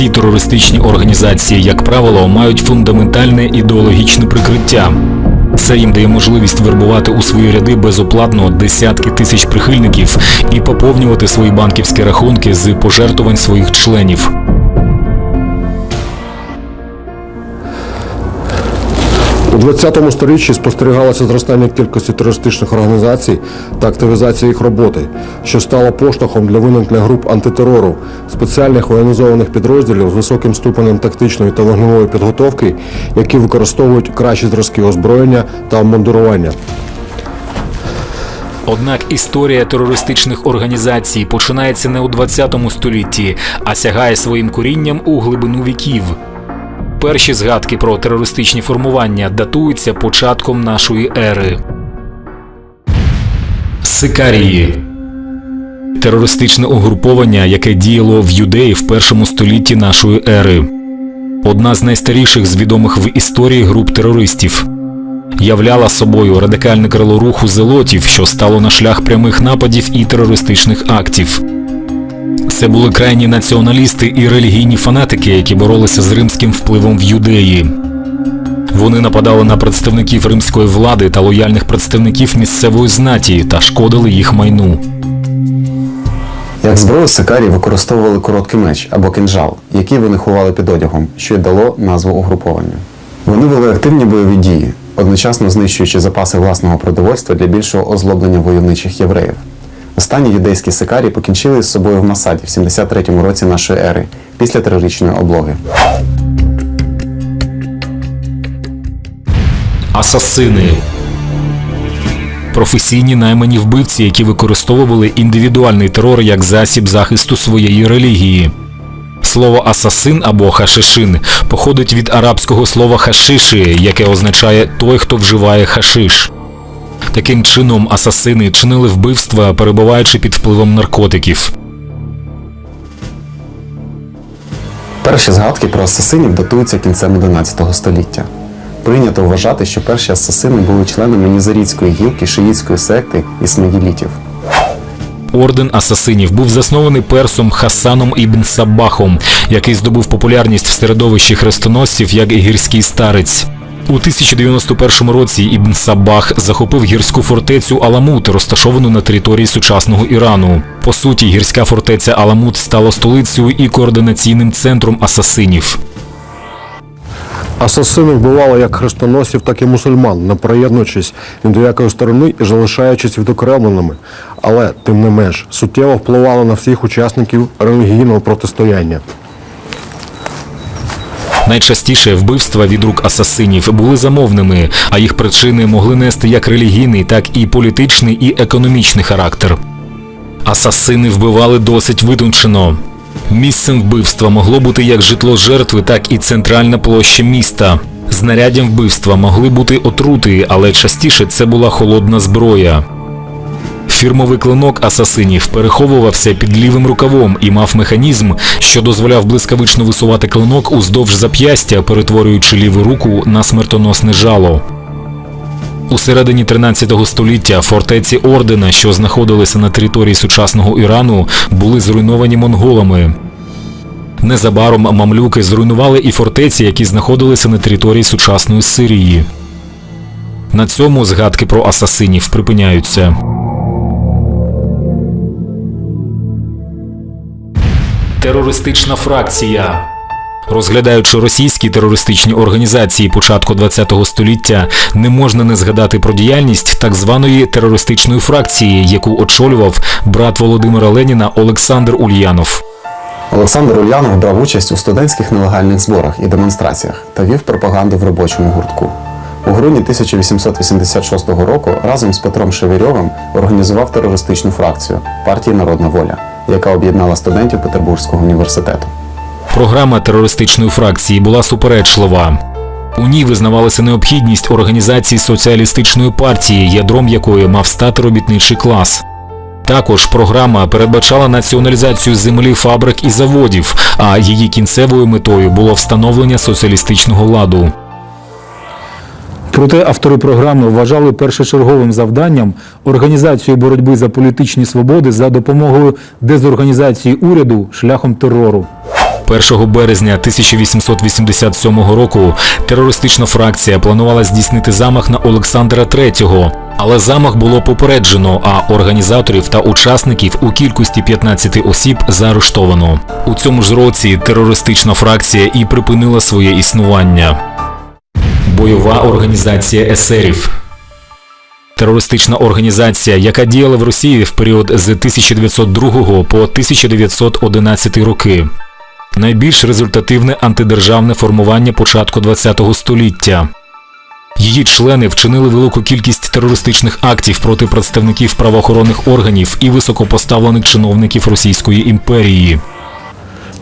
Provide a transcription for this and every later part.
Всі терористичні організації, як правило, мають фундаментальне ідеологічне прикриття. Це їм дає можливість вербувати у свої ряди безоплатно десятки тисяч прихильників і поповнювати свої банківські рахунки з пожертвувань своїх членів. У 20 сторіччі спостерігалося зростання кількості терористичних організацій та активізація їх роботи, що стало поштовхом для виникнення груп антитерору, спеціальних воєнізованих підрозділів з високим ступенем тактичної та вогневої підготовки, які використовують кращі зразки озброєння та обмундирування. Однак історія терористичних організацій починається не у 20 столітті, а сягає своїм корінням у глибину віків. Перші згадки про терористичні формування датуються початком нашої ери. Сикарії терористичне угруповання, яке діяло в юдеї в першому столітті нашої ери. Одна з найстаріших з відомих в історії груп терористів. Являла собою радикальне крило руху зелотів, що стало на шлях прямих нападів і терористичних актів. Це були крайні націоналісти і релігійні фанатики, які боролися з римським впливом в юдеї. Вони нападали на представників римської влади та лояльних представників місцевої знаті та шкодили їх майну. Як зброю сикарі використовували короткий меч або кинжал, який вони ховали під одягом, що й дало назву угрупованню. Вони вели активні бойові дії, одночасно знищуючи запаси власного продовольства для більшого озлоблення войовничих євреїв. Останні юдейські сикарі покінчили з собою в Масаді в 73-му році нашої ери після трирічної облоги. Асасини професійні наймані вбивці, які використовували індивідуальний терор як засіб захисту своєї релігії. Слово асасин або хашишин походить від арабського слова хашиші, яке означає той, хто вживає хашиш. Таким чином, асасини чинили вбивства, перебуваючи під впливом наркотиків. Перші згадки про асасинів датуються кінцем 11 століття. Прийнято вважати, що перші асасини були членами нізарітської гілки шиїтської секти ісмаїлітів. Орден асасинів був заснований персом Хасаном ібн Сабахом, який здобув популярність в середовищі хрестоносців як гірський старець. У 1091 році Ібн Сабах захопив гірську фортецю Аламут, розташовану на території сучасного Ірану. По суті, гірська фортеця Аламут стала столицею і координаційним центром асасинів. Асасини вбивали як хрестоносців, так і мусульман, не приєднуючись ні до якої сторони і залишаючись відокремленими, але тим не менш суттєво впливали на всіх учасників релігійного протистояння. Найчастіше вбивства від рук асасинів були замовними, а їх причини могли нести як релігійний, так і політичний і економічний характер. Асасини вбивали досить витончено. Місцем вбивства могло бути як житло жертви, так і центральна площа міста. Знаряддям вбивства могли бути отрути, але частіше це була холодна зброя. Фірмовий клинок асасинів переховувався під лівим рукавом і мав механізм, що дозволяв блискавично висувати клинок уздовж зап'ястя, перетворюючи ліву руку на смертоносне жало. У середині 13 століття фортеці ордена, що знаходилися на території сучасного Ірану, були зруйновані монголами. Незабаром мамлюки зруйнували і фортеці, які знаходилися на території сучасної Сирії. На цьому згадки про асасинів припиняються. Терористична фракція. Розглядаючи російські терористичні організації початку ХХ століття, не можна не згадати про діяльність так званої терористичної фракції, яку очолював брат Володимира Леніна Олександр Ульянов. Олександр Ульянов брав участь у студентських нелегальних зборах і демонстраціях та вів пропаганду в робочому гуртку. У грудні 1886 року разом з Петром Шевірьовим організував терористичну фракцію партії Народна воля, яка об'єднала студентів Петербурзького університету. Програма терористичної фракції була суперечлива. У ній визнавалася необхідність організації соціалістичної партії, ядром якої мав стати робітничий клас. Також програма передбачала націоналізацію землі, фабрик і заводів, а її кінцевою метою було встановлення соціалістичного ладу. Проте автори програми вважали першочерговим завданням організацію боротьби за політичні свободи за допомогою дезорганізації уряду шляхом терору. 1 березня 1887 року терористична фракція планувала здійснити замах на Олександра III, але замах було попереджено, а організаторів та учасників у кількості 15 осіб заарештовано. У цьому ж році терористична фракція і припинила своє існування. Бойова організація есерів. Терористична організація, яка діяла в Росії в період з 1902 по 1911 роки. Найбільш результативне антидержавне формування початку ХХ століття. Її члени вчинили велику кількість терористичних актів проти представників правоохоронних органів і високопоставлених чиновників Російської імперії.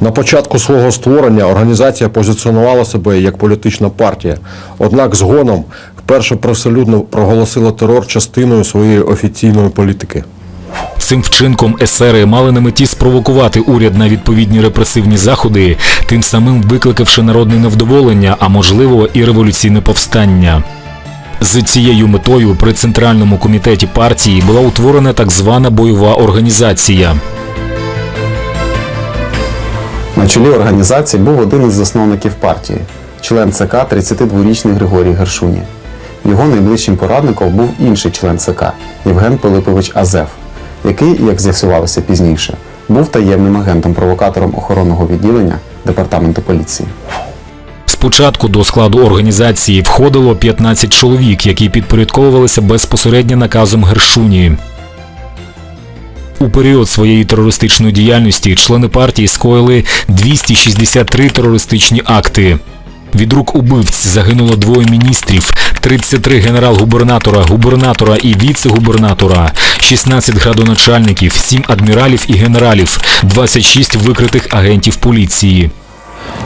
На початку свого створення організація позиціонувала себе як політична партія, однак згодом вперше привселюдно проголосила терор частиною своєї офіційної політики. Цим вчинком есери мали на меті спровокувати уряд на відповідні репресивні заходи, тим самим викликавши народне невдоволення, а можливо і революційне повстання. З цією метою при центральному комітеті партії була утворена так звана бойова організація. На чолі організації був один із засновників партії, член ЦК 32-річний Григорій Гершуні. Його найближчим порадником був інший член ЦК Євген Пилипович Азеф, який, як з'ясувалося пізніше, був таємним агентом-провокатором охоронного відділення департаменту поліції. Спочатку до складу організації входило 15 чоловік, які підпорядковувалися безпосередньо наказом Гершуні. У період своєї терористичної діяльності члени партії скоїли 263 терористичні акти. Від рук убивць загинуло двоє міністрів, 33 генерал-губернатора, губернатора і віце-губернатора, 16 градоначальників, 7 адміралів і генералів, 26 викритих агентів поліції.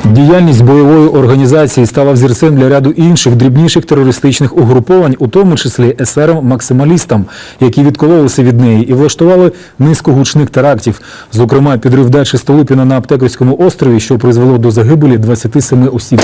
Діяльність бойової організації стала взірцем для ряду інших дрібніших терористичних угруповань, у тому числі СРМ максималістам, які відкололися від неї і влаштували низку гучних терактів, зокрема підрив дачі Столипіна на Аптекарському острові, що призвело до загибелі 27 осіб.